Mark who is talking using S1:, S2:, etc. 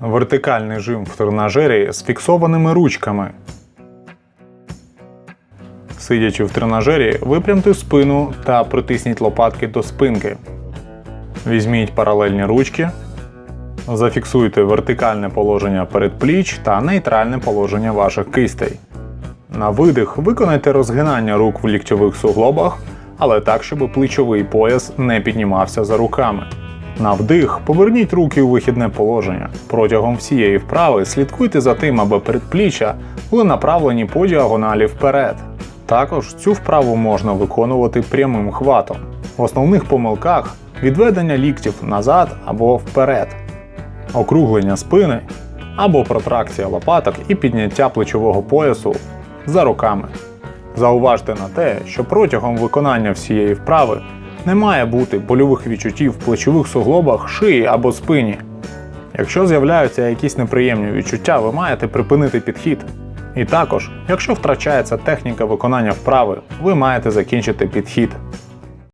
S1: Вертикальний жим в тренажері з фіксованими ручками. Сидячи в тренажері, випрямте спину та притисніть лопатки до спинки. Візьміть паралельні ручки. Зафіксуйте вертикальне положення передпліч та нейтральне положення ваших кистей. На видих виконайте розгинання рук в ліктьових суглобах, але так, щоб плечовий пояс не піднімався за руками. На вдих поверніть руки у вихідне положення. Протягом всієї вправи слідкуйте за тим, аби передпліччя були направлені по діагоналі вперед. Також цю вправу можна виконувати прямим хватом. В основних помилках відведення ліктів назад або вперед, округлення спини або протракція лопаток і підняття плечового поясу за руками. Зауважте на те, що протягом виконання всієї вправи не має бути больових відчуттів в плечових суглобах, шиї або спині. Якщо з'являються якісь неприємні відчуття, ви маєте припинити підхід. І також, якщо втрачається техніка виконання вправи, ви маєте закінчити підхід.